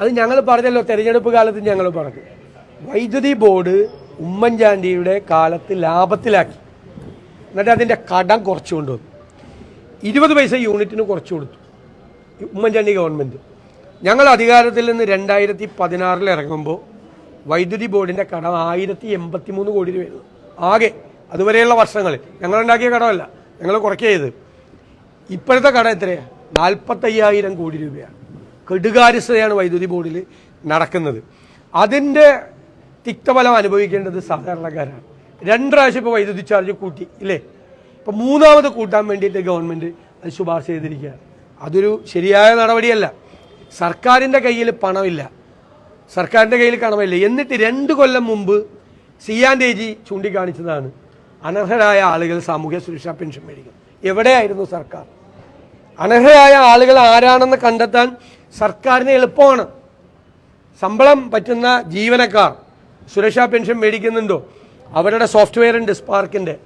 അത് ഞങ്ങൾ പറഞ്ഞല്ലോ തെരഞ്ഞെടുപ്പ് കാലത്ത് ഞങ്ങൾ പറഞ്ഞു. വൈദ്യുതി ബോർഡ് ഉമ്മൻചാണ്ടിയുടെ കാലത്ത് ലാഭത്തിലാക്കി. എന്നിട്ട് അതിന്റെ കടം കുറച്ചു കൊണ്ടുവന്നു. ഇരുപത് പൈസ യൂണിറ്റിന് കുറച്ചു കൊടുത്തു. ഉമ്മൻചാണ്ടി ഗവൺമെന്റ് ഞങ്ങൾ അധികാരത്തിൽ നിന്ന് രണ്ടായിരത്തി പതിനാറിൽ ഇറങ്ങുമ്പോൾ വൈദ്യുതി ബോർഡിന്റെ കടം ആയിരത്തി എൺപത്തി മൂന്ന് കോടി രൂപയായിരുന്നു ആകെ അതുവരെയുള്ള വർഷങ്ങളിൽ. ഞങ്ങളുണ്ടാക്കിയ കടമല്ല. ഞങ്ങൾ കുറയ്ക്കുക ചെയ്ത് ഇപ്പോഴത്തെ കടം എത്രയാണ് നാൽപ്പത്തയ്യായിരം കോടി രൂപയാണ്. കെടുകാര്യസ്ഥതയാണ് വൈദ്യുതി ബോർഡിൽ നടക്കുന്നത്. അതിന്റെ തിക്തഫലം അനുഭവിക്കേണ്ടത് സാധാരണക്കാരാണ്. രണ്ട് പ്രാവശ്യം ഇപ്പോൾ വൈദ്യുതി ചാർജ് കൂട്ടി ഇല്ലേ? ഇപ്പോൾ മൂന്നാമത് കൂട്ടാൻ വേണ്ടിയിട്ട് ഗവൺമെന്റ് അത് ശുപാർശ ചെയ്തിരിക്കുകയാണ്. അതൊരു ശരിയായ നടപടിയല്ല. സർക്കാരിന്റെ കയ്യിൽ പണമില്ല. സർക്കാരിന്റെ കയ്യിൽ കണമില്ല എന്നിട്ട് രണ്ട് കൊല്ലം മുമ്പ് സിയാന്റെ ജി ചൂണ്ടിക്കാണിച്ചതാണ്. അനർഹരായ ആളുകൾ സാമൂഹ്യ സുരക്ഷാ പെൻഷൻ മേടിക്കും എവിടെയായിരുന്നു സർക്കാർ? അനർഹരായ ആളുകൾ ആരാണെന്ന് കണ്ടെത്താൻ സർക്കാരിന് എളുപ്പമാണ്. ശമ്പളം പറ്റുന്ന ജീവനക്കാർ സുരക്ഷാ പെൻഷൻ മേടിക്കുന്നുണ്ടോ? അവരുടെ സോഫ്റ്റ്വെയർ ഉണ്ട് സ്പാർക്കിന്റെ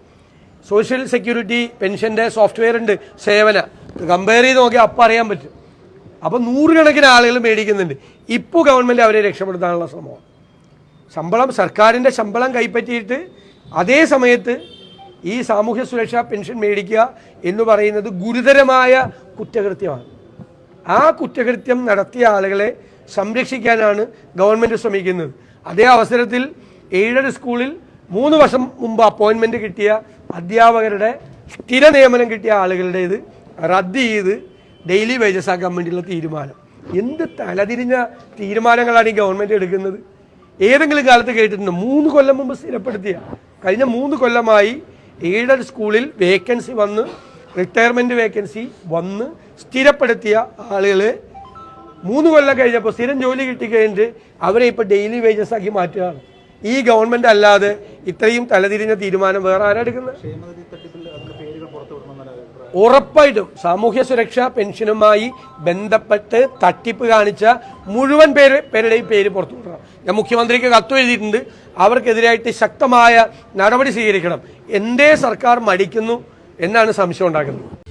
സോഷ്യൽ സെക്യൂരിറ്റി പെൻഷന്റെ സോഫ്റ്റ്വെയർ ഉണ്ട് സേവന. കമ്പയർ ചെയ്ത് നോക്കിയാൽ അപ്പം അറിയാൻ പറ്റും. അപ്പം നൂറുകണക്കിന് ആളുകൾ മേടിക്കുന്നുണ്ട്. ഇപ്പോൾ ഗവൺമെന്റ് അവരെ രക്ഷപ്പെടുത്താനുള്ള ശ്രമമാണ്. ശമ്പളം സർക്കാരിന്റെ ശമ്പളം കൈപ്പറ്റിയിട്ട് അതേ സമയത്ത് ഈ സാമൂഹ്യ സുരക്ഷാ പെൻഷൻ മേടിക്കുക എന്ന് പറയുന്നത് ഗുരുതരമായ കുറ്റകൃത്യമാണ്. ആ കുറ്റകൃത്യം നടത്തിയ ആളുകളെ സംരക്ഷിക്കാനാണ് ഗവൺമെന്റ് ശ്രമിക്കുന്നത്. അതേ അവസരത്തിൽ എയ്ഡഡ് സ്കൂളിൽ മൂന്ന് വർഷം മുമ്പ് അപ്പോയിൻമെന്റ് കിട്ടിയ അധ്യാപകരുടെ സ്ഥിര നിയമനം കിട്ടിയ ആളുകളുടേത് റദ്ദ് ചെയ്ത് ഡെയിലി വേജസ് ആക്കാൻ വേണ്ടിയുള്ള തീരുമാനം. എന്ത് തലതിരിഞ്ഞ തീരുമാനങ്ങളാണ് ഈ ഗവൺമെന്റ് എടുക്കുന്നത്? ഏതെങ്കിലും കാലത്ത് കേട്ടിട്ടുണ്ട്. മൂന്ന് കൊല്ലം മുമ്പ് സ്ഥിരപ്പെടുത്തിയ കഴിഞ്ഞ മൂന്ന് കൊല്ലമായി എയ്ഡഡ് സ്കൂളിൽ വേക്കൻസി വന്ന് റിട്ടയർമെന്റ് വേക്കൻസി വന്ന് സ്ഥിരപ്പെടുത്തിയ ആളുകൾ മൂന്ന് കൊല്ലം കഴിഞ്ഞപ്പോൾ സ്ഥിരം ജോലി കിട്ടിക്കഴിഞ്ഞിട്ട് അവരെ ഇപ്പോൾ ഡെയിലി വേജസ് ആക്കി മാറ്റുകയാണ്. ഈ ഗവൺമെന്റ് അല്ലാതെ ഇത്രയും തലതിരിഞ്ഞ തീരുമാനം വേറെ ആരാ എടുക്കുന്നത്? ക്ഷേമനിധി തട്ടിപ്പിൽ അതിന്റെ പേരുകൾ പുറത്തു വിടണമെന്നാണ് അഭിപ്രായം ഉറപ്പായിട്ടും സാമൂഹ്യ സുരക്ഷാ പെൻഷനുമായി ബന്ധപ്പെട്ട് തട്ടിപ്പ് കാണിച്ച മുഴുവൻ പേര് പേരുടെയും പേര് പുറത്തു വിടണം. ഞാൻ മുഖ്യമന്ത്രിക്ക് കത്ത് എഴുതിയിട്ടുണ്ട്. അവർക്കെതിരായിട്ട് ശക്തമായ നടപടി സ്വീകരിക്കണം. എന്തേ സർക്കാർ മടിക്കുന്നു? എന്നാണ് സംശയം ഉണ്ടാക്കുന്നത്.